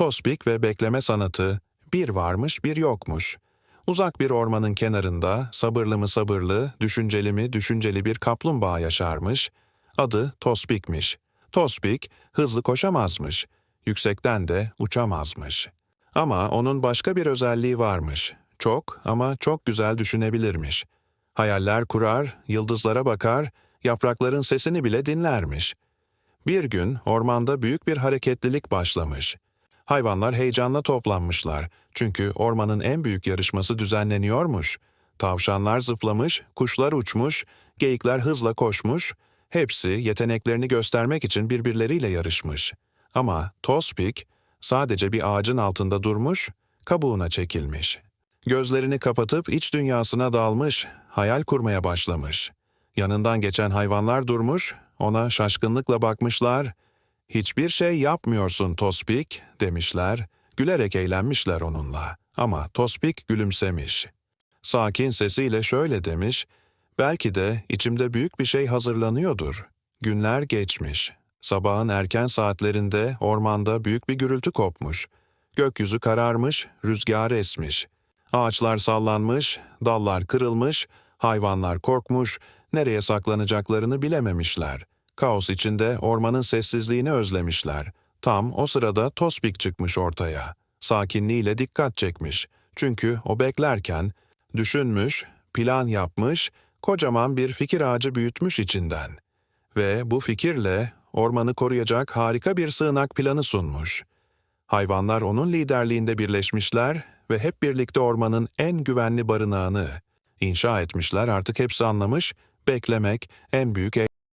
Tospik ve bekleme sanatı bir varmış bir yokmuş. Uzak bir ormanın kenarında sabırlı mı sabırlı, düşünceli mi düşünceli bir kaplumbağa yaşarmış. Adı Tospik'miş. Tospik hızlı koşamazmış. Yüksekten de uçamazmış. Ama onun başka bir özelliği varmış. Çok ama çok güzel düşünebilirmiş. Hayaller kurar, yıldızlara bakar, yaprakların sesini bile dinlermiş. Bir gün ormanda büyük bir hareketlilik başlamış. Hayvanlar heyecanla toplanmışlar. Çünkü ormanın en büyük yarışması düzenleniyormuş. Tavşanlar zıplamış, kuşlar uçmuş, geyikler hızla koşmuş. Hepsi yeteneklerini göstermek için birbirleriyle yarışmış. Ama Tospik sadece bir ağacın altında durmuş, kabuğuna çekilmiş. Gözlerini kapatıp iç dünyasına dalmış, hayal kurmaya başlamış. Yanından geçen hayvanlar durmuş, ona şaşkınlıkla bakmışlar. Hiçbir şey yapmıyorsun Tospik, demişler. Gülerek eğlenmişler onunla. Ama Tospik gülümsemiş. Sakin sesiyle şöyle demiş, belki de içimde büyük bir şey hazırlanıyordur. Günler geçmiş. Sabahın erken saatlerinde ormanda büyük bir gürültü kopmuş. Gökyüzü kararmış, rüzgar esmiş. Ağaçlar sallanmış, dallar kırılmış, hayvanlar korkmuş, nereye saklanacaklarını bilememişler. Kaos içinde ormanın sessizliğini özlemişler. Tam o sırada Tospik çıkmış ortaya. Sakinliğiyle dikkat çekmiş. Çünkü o beklerken düşünmüş, plan yapmış, kocaman bir fikir ağacı büyütmüş içinden. Ve bu fikirle ormanı koruyacak harika bir sığınak planı sunmuş. Hayvanlar onun liderliğinde birleşmişler ve hep birlikte ormanın en güvenli barınağını inşa etmişler artık hepsi anlamış, beklemek en büyük